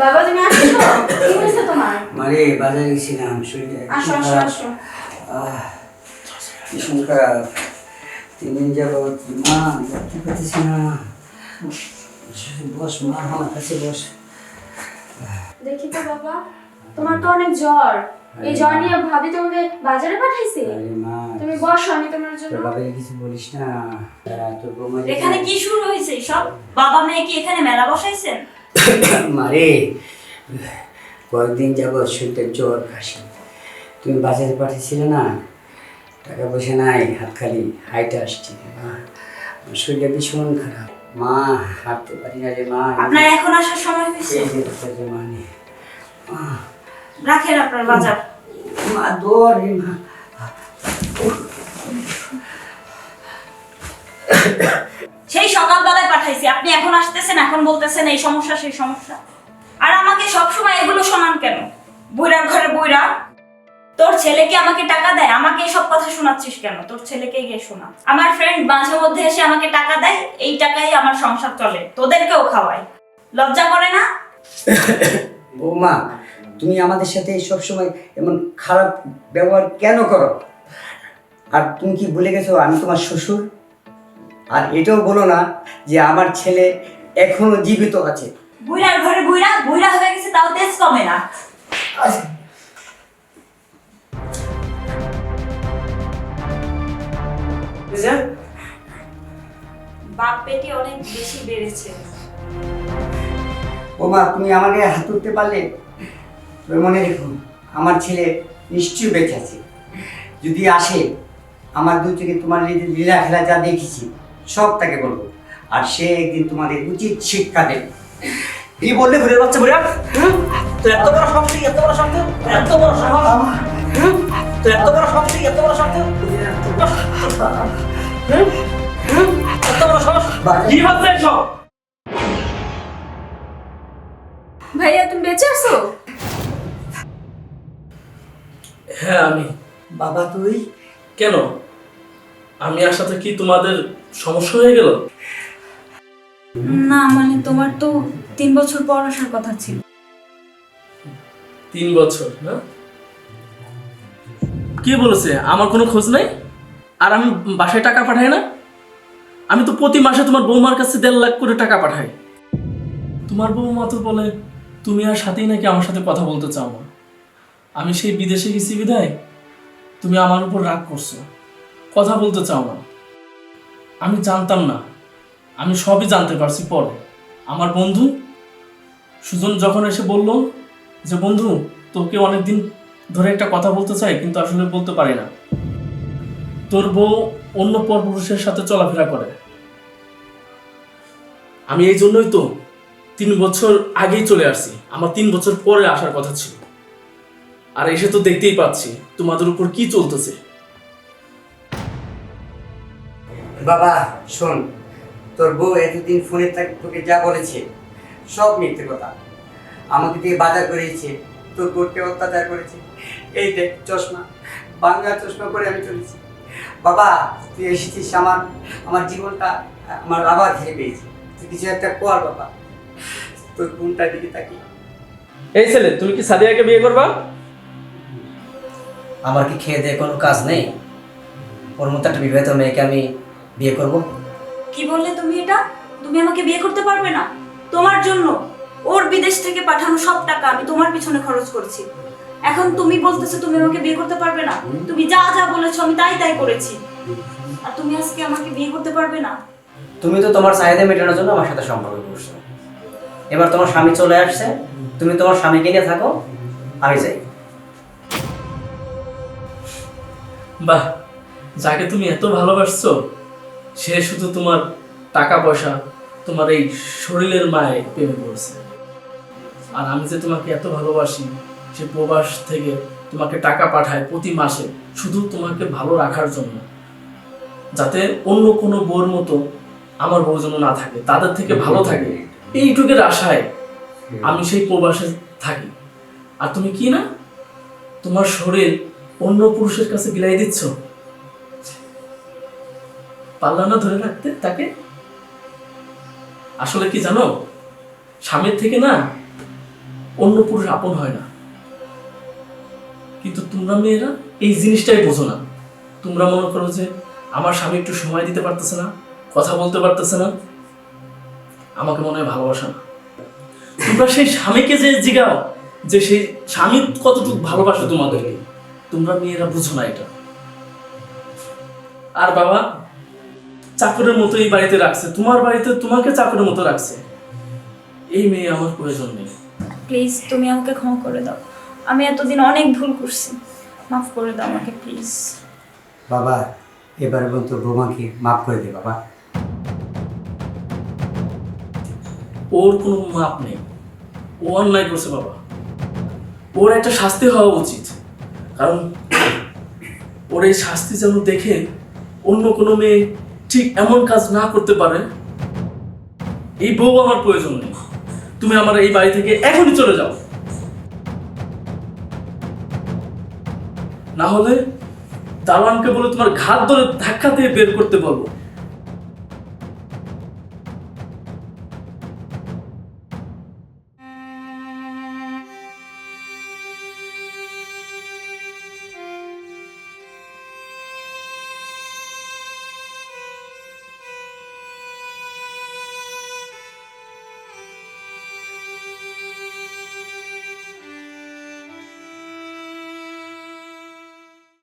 বাবা তুমি আসছো? কি হয়েছে তোমার? মারে বাজারে গেছিলাম শরীরে আসো আসো আসো। ভীষণ খারাপ। তিন দিন যাবত মা যাতে পারতেছি না। বস মা আমার কাছে বস। দেখি তো বাবা তোমার তো অনেক জ্বর। এই জ্বর নিয়ে ভাবি তোমাকে বাজারে পাঠাইছে। তুমি বসো আমি তোমার জন্য বাবাকে কিছু বলিস না। এখানে কি শুরু হয়েছে? সব বাবা মেয়ে কি এখানে মেলা বসাইছেন? মারে কয়েকদিন যাবৎ শরীরটা জ্বর কাশি। তুমি বাজারে পাঠিয়েছিলে না? টাকা পয়সা নাই হাত খালি হাইটে আসছে। শরীরটা ভীষণ খারাপ। মা হাঁটতে পারি না রে মা। আপনার এখন আসার সময় হয়েছে? এই যে মা রাখেন আপনার বাজার। মা দৌড় রে মা। সেই সকালবেলায় পাঠাইছি আপনি এখন আসতেছেন, এখন বলতেছেন এই সমস্যা, সেই সমস্যা। আর আমাকে সবসময় এগুলো শোনান কেন? বুইরার ঘরে বুইরা তোর ছেলেকে আমাকে টাকা দেয়? আমাকে সব কথা শোনাচ্ছিস কেন? তোর ছেলেকে গিয়ে শোনা। আমার ফ্রেন্ড মাঝে মধ্যে এসে আমাকে টাকা দেয়, এই টাকাই আমার সংসার চলে। তোদেরকেও খাওয়ায়। লজ্জা করে না? বৌমা, তুমি আমাদের সাথে সবসময় এমন খারাপ ব্যবহার কেন করো? আর তুমি কি ভুলে গেছো আমি তোমার শ্বশুর? আর এটাও বলো না যে আমার ছেলে এখনও জীবিত আছে। বুইরার ঘরে বুইরা বুইরা হয়ে গেছে তাও তেজ কমে না। বাপ পেটি অনেক বেশি বেড়েছে। বৌমা তুমি আমাকে হাত তুলতে পারলে? তবে মনে রেখো আমার ছেলে নিশ্চয়ই বেঁচে আছে। যদি আসে আমার দু চোখে তোমার লীলা খেলা যা দেখেছি সব তাকে বলব। আর সে একদিন তোমাদের উচিত শিক্ষা দেবে। কি বললি ঘুরে বাচ্চা ঘুরে তুই এত বড় শক্তি এত বড় শক্তি এত বড় সাহস। তুই এত বড় শক্তি এত বড় শক্তি এত বড় সাহস। কি হচ্ছে সব ভাইয়া তুমি বেঁচে আছো? হ্যাঁ আমি। বাবা তুই? কেন? আমি আসাতে কি তোমাদের সমস্যা হয়ে গেল? না মানে তোমার তো তিন বছর পর আসার কথা ছিল। তিন বছর না? কে বলেছে? আমার কোনো খোঁজ নাই? আর আমি বাসায় টাকা পাঠাই না? আমি তো প্রতি মাসে তোমার বৌমার কাছে দেড় লাখ করে টাকা পাঠাই। তোমার বৌমা তো বলে তুমি আর সাথেই নাকি আমার সাথে কথা বলতে চাও না। আমি সেই বিদেশে গেছি বিদায় তুমি আমার উপর রাগ করছ। কথা বলতে চাও না। আমি জানতাম না। আমি সবই জানতে পারছি পরে। আমার বন্ধু সুজন যখন এসে বলল যে, বন্ধু, তোকে অনেকদিন ধরে একটা কথা বলতে চাই, কিন্তু আসলে বলতে পারি না। তোর বউ অন্য পরপুরুষের সাথে চলাফেরা করে। আমি এই জন্যই তো তিন বছর আগেই চলে আসছি। আমার তিন বছর পরে আসার কথা ছিল। আর এসে তো দেখতেই পাচ্ছি তোমাদের উপর কি চলতেছে। বাবা শোন তোর বউ এতদিন ফোনে তোকে যা বলেছে সব মিথ্যে কথা। আমাকে দিয়ে বাজার করিয়েছে তোর বোনকে অত্যাচার করেছে। এই দেখ চশমা বাংলা চশমা পরে আমি চলেছি। বাবা তুই এসেছিস আমার আমার জীবনটা আমার আবার ফিরে পেয়েছি। তুই কিছু একটা কর বাবা। তোর বোনটার দিকে তাকিয়ে। এই ছেলে তুমি কি সাদিয়াকে বিয়ে করবা? আমার কি খেয়ে দিয়ে কোনো কাজ নেই? ওর মতো একটা বিবাহিত মেয়েকে আমি বিয়ে করব? কি বললে তুমি এটা? তুমি আমাকে বিয়ে করতে পারবে না। তোমার জন্য ওর বিদেশ থেকে পাঠানো সব টাকা আমি তোমার পিছনে খরচ করেছি। এখন তুমি বলতেছো তুমি আমাকে বিয়ে করতে পারবে না। তুমি যা যা বলেছ আমি তাই তাই করেছি। আর তুমি আজকে আমাকে বিয়ে করতে পারবে না? তুমি তো তোমার চাহিদা মেটানোর জন্য আমার সাথে সম্পর্ক করছ। এবার তোমার স্বামী চলে আসছে। তুমি তোমার স্বামীকে নিয়ে থাকো। আমি যাই। বাহ যাকে তুমি এত ভালোবাসছো সে শুধু তোমার টাকা পয়সা তোমার এই শরীরের মায়ে প্রেমে পড়ছে। আর আমি যে তোমাকে এত ভালোবাসি, সে প্রবাস থেকে তোমাকে টাকা পাঠায় প্রতি মাসে শুধু তোমাকে ভালো রাখার জন্য। যাতে অন্য কোনো বোর মতো আমার বউ যেন না থাকে, তাদের থেকে ভালো থাকে। এইটুকের আশায় আমি সেই প্রবাসে থাকি। আর তুমি কি না? তোমার শরীর অন্য পুরুষের কাছে বিলাই দিচ্ছ? পারলা না ধরে রাখতে তাকে? আসলে কি জানো? স্বামীর থেকে না অন্য পুরুষ আপন হয় না। কিন্তু তোমরা মেয়েরা এই জিনিসটাই বোঝো না। তোমরা মনে করো যে আমার স্বামী একটু সময় দিতে পারতেছে না, কথা বলতে পারতেছে না, আমাকে মনে হয় ভালোবাসা না। তোমরা সেই স্বামীকে যে জিগাও, যে সেই স্বামী কতটুকু ভালোবাসে তোমাদেরকে, তোমরা মেয়েরা বুঝো না এটা। আর বাবা চাকরের মতো এই বাড়িতে রাখছে। তোমার বাড়িতে তোমাকে চাকরের মতো রাখছে। এই মেয়ে আমার প্রয়োজন নেই। প্লিজ তুমি আমাকে ক্ষমা করে দাও। আমি এতদিন অনেক ভুল করছি। মাফ করে দাও আমাকে প্লিজ বাবা এবার এবং তোর বৌমাকে মাফ করে দে বাবা। ওর কোনো মাপ নেই। ও অন্যায় করছে বাবা। ওর একটা শাস্তি হওয়া উচিত। কারণ ওর এই শাস্তি যেন দেখে অন্য কোনো মেয়ে ঠিক এমন কাজ না করতে পারে, এই বউ আমার প্রয়োজন নেই। তুমি আমার এই বাড়ি থেকে এখনই চলে যাও। না হলে দারোয়ানকে বলে তোমার ঘাত ধরে ধাক্কা দিয়ে বের করতে বলব।